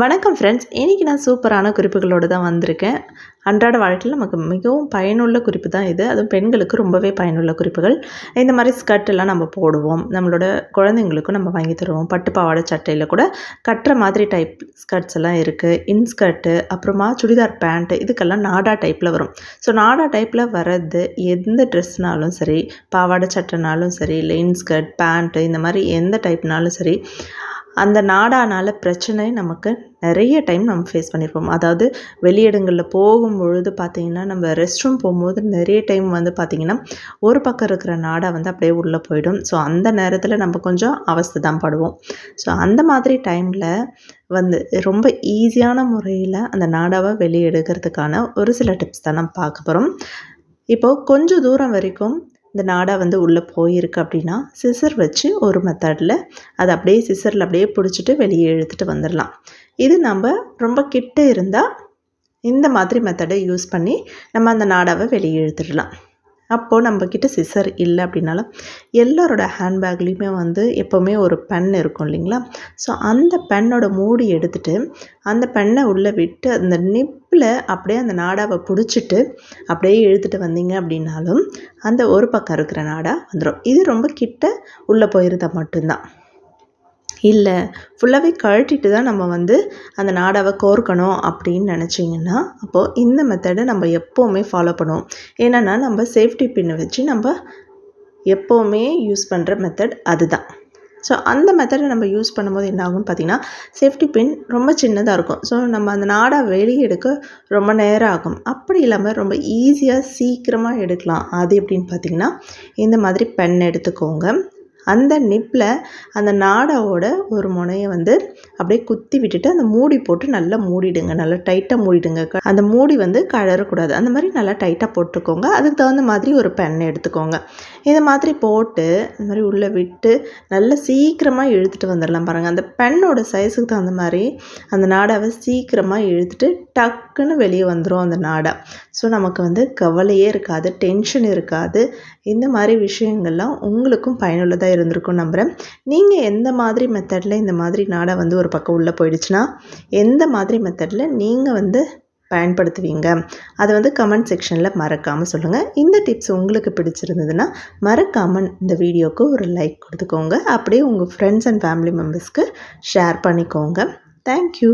வணக்கம் ஃப்ரெண்ட்ஸ் இன்றைக்கி நான் சூப்பரான குறிப்புகளோடு தான் வந்திருக்கேன். அன்றாட வாழ்க்கையில் நமக்கு மிகவும் பயனுள்ள குறிப்பு தான் இது. அதுவும் பெண்களுக்கு ரொம்பவே பயனுள்ள குறிப்புகள். இந்த மாதிரி ஸ்கர்ட்டெல்லாம் நம்ம போடுவோம். நம்மளோட குழந்தைங்களுக்கும் நம்ம வாங்கி தருவோம். பட்டு பாவாடை சட்டையில் கூட கட்டுற மாதிரி டைப் ஸ்கர்ட்ஸ் எல்லாம் இருக்குது இன்ஸ்கர்ட்டு அப்புறமா சுடிதார் பேண்ட்டு இதுக்கெல்லாம் நாடா டைப்பில் வரும். ஸோ நாடா டைப்பில் வர்றது எந்த ட்ரெஸ்னாலும் சரி பாவாடை சட்டைனாலும் சரி இல்லை இன்ஸ்கர்ட் பேண்ட்டு இந்த மாதிரி எந்த டைப்னாலும் சரி அந்த நாடானால் பிரச்சனை நமக்கு நிறைய டைம் நம்ம ஃபேஸ் பண்ணியிருப்போம் அதாவது வெளியிடங்களில் போகும் பொழுது பார்த்திங்கன்னா நம்ம ரெஸ்ட் ரூம் போகும்போது நிறைய டைம் வந்து பார்த்திங்கன்னா ஒரு பக்கம் இருக்கிற நாடாக வந்து அப்படியே உள்ளே போயிடும். ஸோ அந்த நேரத்தில் நம்ம கொஞ்சம் அவஸ்தை தான் படுவோம். ஸோ அந்த மாதிரி டைமில் வந்து ரொம்ப ஈஸியான முறையில் அந்த நாடாவை வெளியே எடுக்கிறதுக்கான ஒரு சில டிப்ஸ் தான் நம்ம பார்க்க போகிறோம் இப்போது கொஞ்சம் தூரம் வரைக்கும் இந்த நாடா வந்து உள்ளே போயிருக்கு அப்படின்னா சிசர் வச்சு ஒரு மெத்தடில் அதை அப்படியே சிசரில் அப்படியே பிடிச்சிட்டு வெளியே இழுத்துட்டு வந்துடலாம். இது நம்ம ரொம்ப கிட்ட இருந்தால் இந்த மாதிரி மெத்தடை யூஸ் பண்ணி நம்ம அந்த நாடாவை வெளியே இழுத்துடலாம். அப்போது நம்மக்கிட்ட சிசர் இல்லை அப்படின்னாலும் எல்லாரோட ஹேண்ட்பேக்லேயுமே வந்து எப்போவுமே ஒரு பென் இருக்கும் இல்லைங்களா? ஸோ அந்த பென்னோட மூடி எடுத்துகிட்டு அந்த பெண்ணை உள்ளே விட்டு அந்த நிப்பில் அப்படியே அந்த நாடாவை பிடிச்சிட்டு அப்படியே இழுத்துட்டு வந்தீங்க அப்படின்னாலும் அந்த ஒரு பக்கம் இருக்கிற நாடாக வந்துடும் இது ரொம்ப கிட்ட உள்ளே போயிருந்தால் மட்டும்தான். இல்லை ஃபுல்லாகவே கழட்டிட்டு தான் நம்ம வந்து அந்த நாடாவை கோர்க்கணும் அப்படின்னு நினச்சிங்கன்னா அப்போது இந்த மெத்தடை நம்ம எப்போவுமே ஃபாலோ பண்ணுவோம். ஏன்னா நம்ம சேஃப்டி பின்னை வச்சு நம்ம எப்போவுமே யூஸ் பண்ணுற மெத்தட் அதுதான். ஸோ அந்த மெத்தடை நம்ம யூஸ் பண்ணும்போது என்ன ஆகும்னு பார்த்திங்கன்னா சேஃப்டி பின் ரொம்ப சின்னதாக இருக்கும். ஸோ நம்ம அந்த நாடா வெளியே எடுக்க ரொம்ப நேரம் ஆகும். அப்படி இல்லாமல் ரொம்ப ஈஸியாக சீக்கிரமாக எடுக்கலாம். அது எப்படின்னு பார்த்திங்கன்னா இந்த மாதிரி பென் எடுத்துக்கோங்க. அந்த நிப்பில் அந்த நாடாவோட ஒரு முனையை வந்து அப்படியே குத்தி விட்டுட்டு அந்த மூடி போட்டு நல்லா மூடிடுங்க. நல்லா டைட்டாக மூடிடுங்க. அந்த மூடி வந்து கழறக்கூடாது. அந்த மாதிரி நல்லா டைட்டாக போட்டுக்கோங்க. அதுக்கு தகுந்த மாதிரி ஒரு பெண்ணை எடுத்துக்கோங்க. இதை மாதிரி போட்டு இந்த மாதிரி உள்ளே விட்டு நல்லா சீக்கிரமாக இழுத்துட்டு வந்துடலாம் பாருங்கள் அந்த பெண்ணோட சைஸுக்கு தகுந்த மாதிரி அந்த நாடாவை சீக்கிரமாக இழுத்துட்டு டக்குன்னு வெளியே வந்துடும் அந்த நாடா. ஸோ நமக்கு வந்து கவலையே இருக்காது டென்ஷன் இருக்காது. இந்த மாதிரி விஷயங்கள்லாம் உங்களுக்கும் பயனுள்ளதாக இருந்திருக்கும் நம்புகிறேன் நீங்கள் எந்த மாதிரி மெத்தடில் இந்த மாதிரி நாடை வந்து ஒரு பக்கம் உள்ளே போயிடுச்சுன்னா எந்த மாதிரி மெத்தடில் நீங்கள் வந்து பயன்படுத்துவீங்க? அதை வந்து கமெண்ட் செக்ஷனில் மறக்காமல் சொல்லுங்கள் இந்த டிப்ஸ் உங்களுக்கு பிடிச்சிருந்ததுன்னா மறக்காமல் இந்த வீடியோவுக்கு ஒரு லைக் கொடுத்துக்கோங்க. அப்படியே உங்கள் ஃப்ரெண்ட்ஸ் அண்ட் ஃபேமிலி மெம்பர்ஸ்க்கு ஷேர் பண்ணிக்கோங்க. Thank you